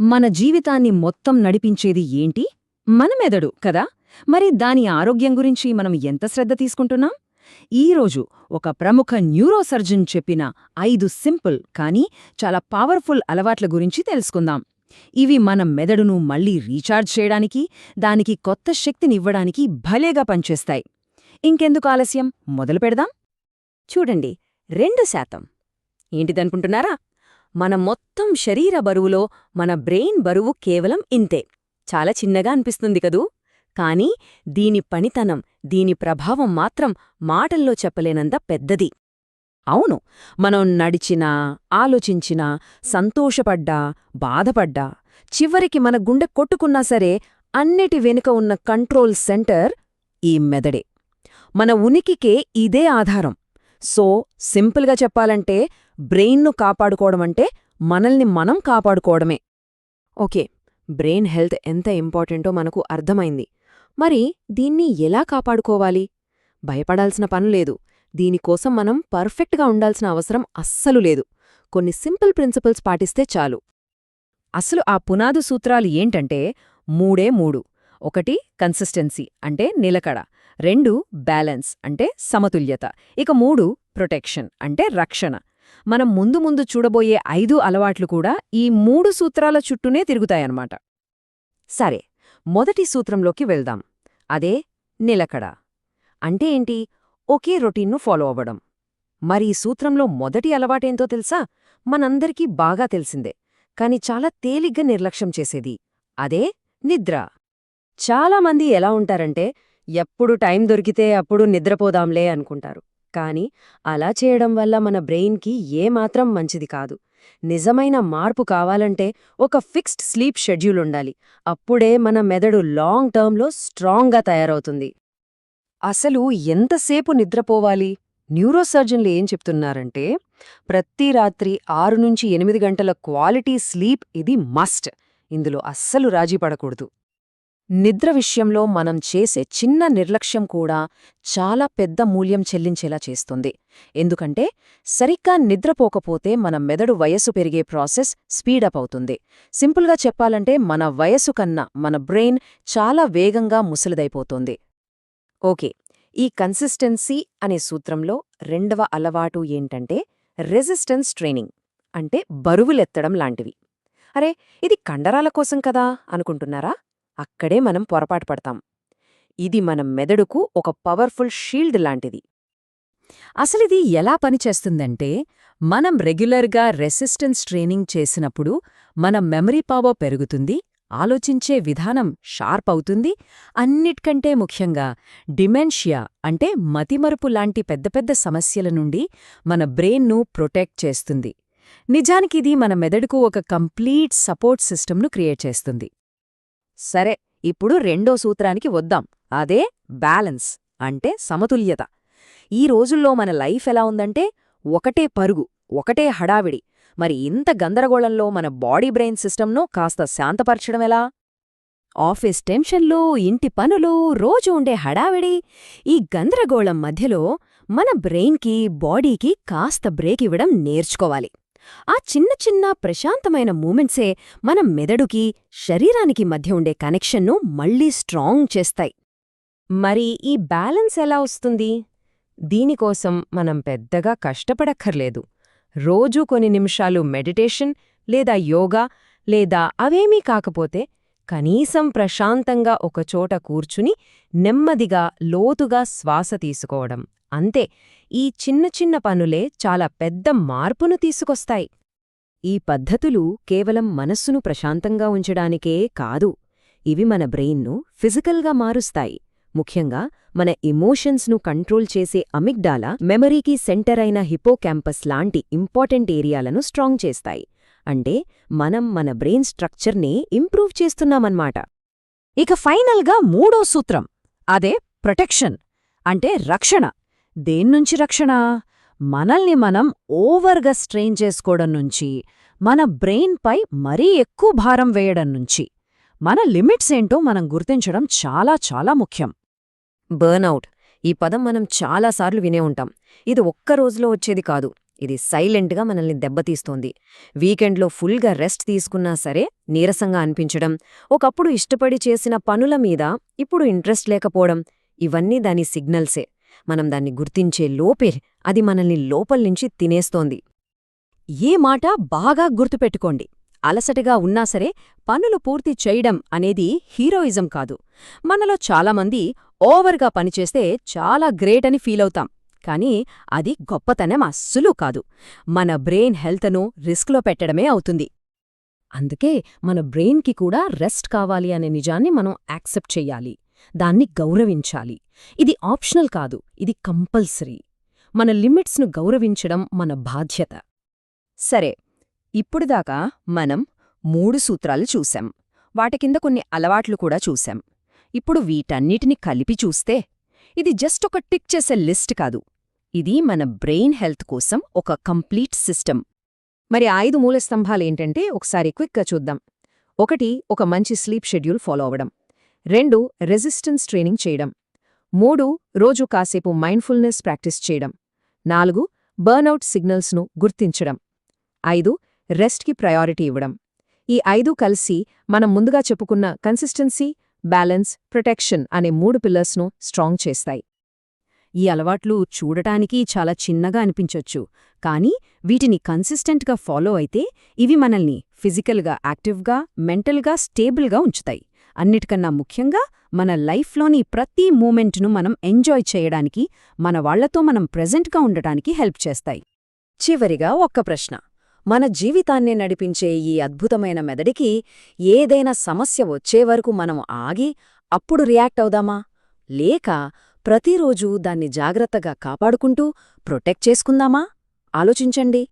మన జీవితాన్ని మొత్తం నడిపించేది ఏంటి? మన మెదడు కదా? మరి దాని ఆరోగ్యం గురించి మనం ఎంత శ్రద్ధ తీసుకుంటున్నాం? ఈరోజు ఒక ప్రముఖ న్యూరోసర్జన్ చెప్పిన ఐదు సింపుల్ కానీ చాలా పవర్ఫుల్ అలవాట్ల గురించి తెలుసుకుందాం. ఇవి మన మెదడును మళ్ళీ రీఛార్జ్ చేయడానికి దానికి కొత్త శక్తినివ్వడానికి భలేగా పనిచేస్తాయి. ఇంకెందుకు ఆలస్యం? మొదలు పెడదాం. చూడండి రెండు శాతం. ఏంటిదనుకుంటున్నారా? మన మొత్తం శరీర బరువులో మన బ్రెయిన్ బరువు కేవలం ఇంతే. చాలా చిన్నగా అనిపిస్తుంది కదూ? కానీ దీని పనితనం దీని ప్రభావం మాత్రం మాటల్లో చెప్పలేనంత పెద్దది. అవును మనం నడిచినా ఆలోచించినా సంతోషపడ్డా బాధపడ్డా చివరికి మన గుండె కొట్టుకున్నా సరే అన్నిటి వెనుక ఉన్న కంట్రోల్ సెంటర్ ఈ మెదడే. మన ఉనికికే ఇదే ఆధారం. సో సింపుల్గా చెప్పాలంటే బ్రెయిన్ను కాపాడుకోవడమంటే మనల్ని మనం కాపాడుకోవడమే. ఓకే బ్రెయిన్ హెల్త్ ఎంత ఇంపార్టెంటో మనకు అర్థమైంది. మరి దీన్ని ఎలా కాపాడుకోవాలి? భయపడాల్సిన పనులేదు దీనికోసం మనం పర్ఫెక్ట్గా ఉండాల్సిన అవసరం అస్సలు లేదు. కొన్ని సింపుల్ ప్రిన్సిపల్స్ పాటిస్తే చాలు. అసలు ఆ పునాదు సూత్రాలు ఏంటంటే మూడే మూడు. ఒకటి కన్సిస్టెన్సీ అంటే నిలకడ. రెండు బ్యాలెన్స్ అంటే సమతుల్యత. ఇక మూడు ప్రొటెక్షన్ అంటే రక్షణ. మనం ముందు ముందు చూడబోయే ఐదు అలవాట్లు కూడా ఈ మూడు సూత్రాల చుట్టూనే తిరుగుతాయన్నమాట. సరే మొదటి సూత్రంలోకి వెళ్దాం. అదే నిలకడ. అంటే ఏంటి? ఒకే రొటీన్ను ఫాలో అవ్వడం. మరి ఈ సూత్రంలో మొదటి అలవాటేంతో తెలుసా? మనందరికీ బాగా తెలిసిందే. కాని చాలా తేలిగ్గా నిర్లక్ష్యం చేసేది. అదే నిద్ర. చాలామంది ఎలా ఉంటారంటే ఎప్పుడు టైం దొరికితే అప్పుడు నిద్రపోదాంలే అనుకుంటారు. కానీ అలా చేయడం వల్ల మన బ్రెయిన్కి ఏమాత్రం మంచిది కాదు. నిజమైన మార్పు కావాలంటే ఒక ఫిక్స్డ్ స్లీప్ షెడ్యూల్ ఉండాలి. అప్పుడే మన మెదడు లాంగ్ టర్మ్లో స్ట్రాంగ్గా తయారవుతుంది. అసలు ఎంతసేపు నిద్రపోవాలి? న్యూరోసర్జన్లు ఏం చెప్తున్నారంటే ప్రతి రాత్రి ఆరు నుంచి ఎనిమిది గంటల క్వాలిటీ స్లీప్ ఇది మస్ట్. ఇందులో అస్సలు రాజీ పడకూడదు. నిద్ర విషయంలో మనం చేసే చిన్న నిర్లక్ష్యం కూడా చాలా పెద్ద మూల్యం చెల్లించేలా చేస్తుంది. ఎందుకంటే సరిగ్గా నిద్రపోకపోతే మన మెదడు వయస్సు పెరిగే ప్రాసెస్ స్పీడప్ అవుతుంది. సింపుల్గా చెప్పాలంటే మన వయస్సు కన్నా మన బ్రెయిన్ చాలా వేగంగా ముసలిదైపోతుంది. ఓకే ఈ కన్సిస్టెన్సీ అనే సూత్రంలో రెండవ అలవాటు ఏంటంటే రెసిస్టెన్స్ ట్రైనింగ్ అంటే బరువులెత్తడం లాంటివి. అరే ఇది కండరాల కోసం కదా అనుకుంటున్నారా? అక్కడే మనం పొరపాటు పడతాం. ఇది మన మెదడుకు ఒక పవర్ఫుల్ షీల్డ్ లాంటిది. అసలిది ఎలా పనిచేస్తుందంటే మనం రెగ్యులర్గా రెసిస్టెన్స్ ట్రైనింగ్ చేసినప్పుడు మన మెమరీ పవర్ పెరుగుతుంది ఆలోచించే విధానం షార్ప్ అవుతుంది అన్నిటికంటే ముఖ్యంగా డిమెన్షియా అంటే మతిమరుపు లాంటి పెద్ద పెద్ద సమస్యల నుండి మన బ్రెయిన్ను ప్రొటెక్ట్ చేస్తుంది. నిజానికిది మన మెదడుకు ఒక కంప్లీట్ సపోర్ట్ సిస్టమ్ను క్రియేట్ చేస్తుంది. సరే ఇప్పుడు రెండో సూత్రానికి వద్దాం. అదే బ్యాలెన్స్ అంటే సమతుల్యత. ఈ రోజుల్లో మన లైఫ్ ఎలా ఉందంటే ఒకటే పరుగు ఒకటే హడావిడి. మరి ఇంత గందరగోళంలో మన బాడీ బ్రెయిన్ సిస్టమ్ను కాస్త శాంతపరచడం ఎలా? ఆఫీస్ టెన్షన్లు ఇంటి పనులు రోజు ఉండే హడావిడి. ఈ గందరగోళం మధ్యలో మన బ్రెయిన్కి బాడీకి కాస్త బ్రేక్ ఇవ్వడం నేర్చుకోవాలి. ఆ చిన్న చిన్న ప్రశాంతమైన మూమెంట్సే మన మెదడుకి శరీరానికి మధ్య ఉండే కనెక్షన్ను మళ్ళీ స్ట్రాంగ్ చేస్తాయి. మరి ఈ బ్యాలెన్స్ ఎలా వస్తుంది? దీనికోసం మనం పెద్దగా కష్టపడక్కర్లేదు. రోజూ కొన్ని నిమిషాలు మెడిటేషన్ లేదా యోగా లేదా అవేమీ కాకపోతే కనీసం ప్రశాంతంగా ఒకచోట కూర్చుని నెమ్మదిగా లోతుగా శ్వాస తీసుకోవడం. అంతే ఈ చిన్న చిన్న పనులే చాలా పెద్ద మార్పును తీసుకొస్తాయి. ఈ పద్ధతులు కేవలం మనస్సును ప్రశాంతంగా ఉంచడానికే కాదు ఇవి మన బ్రెయిన్ను ఫిజికల్గా మారుస్తాయి. ముఖ్యంగా మన ఎమోషన్స్ను కంట్రోల్ చేసే అమిగ్డాలా మెమరీకి సెంటర్ అయిన హిపోక్యాంపస్ లాంటి ఇంపార్టెంట్ ఏరియాలను స్ట్రాంగ్ చేస్తాయి. అంటే మనం మన బ్రెయిన్ స్ట్రక్చర్ని ఇంప్రూవ్ చేస్తున్నామన్నమాట. ఇక ఫైనల్గా మూడో సూత్రం. అదే ప్రొటెక్షన్. అంటే రక్షణ. దేన్నుంచి రక్షణ? మనల్ని మనం ఓవర్గా స్ట్రెయిన్ చేసుకోవడం నుంచి మన బ్రెయిన్పై మరీ ఎక్కువ భారం వేయడం నుంచి. మన లిమిట్స్ ఏంటో మనం గుర్తించడం చాలా చాలా ముఖ్యం. బర్నౌట్ ఈ పదం మనం చాలాసార్లు వినే ఉంటాం. ఇది ఒక్క రోజులో వచ్చేది కాదు. ఇది సైలెంట్గా మనల్ని దెబ్బతీస్తోంది వీకెండ్లో ఫుల్గా రెస్ట్ తీసుకున్నా సరే నీరసంగా అనిపించడం ఒకప్పుడు ఇష్టపడి చేసిన పనుల మీద ఇప్పుడు ఇంట్రెస్ట్ లేకపోవడం ఇవన్నీ దాని సిగ్నల్సే. మనం దాన్ని గుర్తించే లోపే అది మనల్ని లోపల్నుంచి తినేస్తోంది. ఏ మాట బాగా గుర్తుపెట్టుకోండి. అలసటగా ఉన్నా సరే పనులు పూర్తి చేయడం అనేది హీరోయిజం కాదు. మనలో చాలామంది ఓవర్గా పనిచేస్తే చాలా గ్రేట్ అని ఫీలవుతాం. కానీ అది గొప్పతనం అస్సలు కాదు. మన బ్రెయిన్ హెల్త్ను రిస్క్లో పెట్టడమే అవుతుంది. అందుకే మన బ్రెయిన్కి కూడా రెస్ట్ కావాలి అనే నిజాన్ని మనం యాక్సెప్ట్ చెయ్యాలి దాన్ని గౌరవించాలి. ఇది ఆప్షనల్ కాదు ఇది కంపల్సరీ. మన లిమిట్స్ను గౌరవించడం మన బాధ్యత. సరే ఇప్పుడుదాకా మనం మూడు సూత్రాలు చూశాం. వాటి కింద కొన్ని అలవాట్లు కూడా చూశాం. ఇప్పుడు వీటన్నిటిని కలిపి చూస్తే ఇది జస్ట్ ఒక టిక్ చేసే లిస్ట్ కాదు. ఇది మన బ్రెయిన్ హెల్త్ కోసం ఒక కంప్లీట్ సిస్టమ్. మరి ఐదు మూల స్తంభాలేంటంటే ఒకసారి క్విక్గా చూద్దాం. ఒకటి ఒక మంచి స్లీప్ షెడ్యూల్ ఫాలో అవడం రెండు రెసిస్టెన్స్ ట్రైనింగ్ చేయడం. మూడు రోజు కాసేపు మైండ్ఫుల్నెస్ ప్రాక్టీస్ చేయడం. నాలుగు బర్న్అవుట్ సిగ్నల్స్ను గుర్తించడం. ఐదు రెస్ట్కి ప్రయారిటీ ఇవ్వడం. ఈ ఐదు కలిసి మనం ముందుగా చెప్పుకున్న కన్సిస్టెన్సీ బ్యాలెన్స్ ప్రొటెక్షన్ అనే మూడు పిల్లర్స్ను స్ట్రాంగ్ చేస్తాయి. ఈ అలవాట్లు చూడటానికి చాలా చిన్నగా అనిపించొచ్చు. కానీ వీటిని కన్సిస్టెంట్గా ఫాలో అయితే ఇవి మనల్ని ఫిజికల్గా యాక్టివ్గా మెంటల్గా స్టేబుల్గా ఉంచుతాయి. అన్నిటికన్నా ముఖ్యంగా మన లైఫ్లోని ప్రతి మూమెంట్ను మనం ఎంజాయ్ చేయడానికి మన వాళ్ళతో మనం ప్రెజెంట్గా ఉండటానికి హెల్ప్ చేస్తాయి. చివరిగా ఒక్క ప్రశ్న. మన జీవితాన్నే నడిపించే ఈ అద్భుతమైన మెదడికి ఏదైనా సమస్య వచ్చే వరకు మనం ఆగి అప్పుడు రియాక్ట్ అవుదామా? లేక ప్రతిరోజూ దాన్ని జాగ్రత్తగా కాపాడుకుంటూ ప్రొటెక్ట్ చేసుకుందామా? ఆలోచించండి.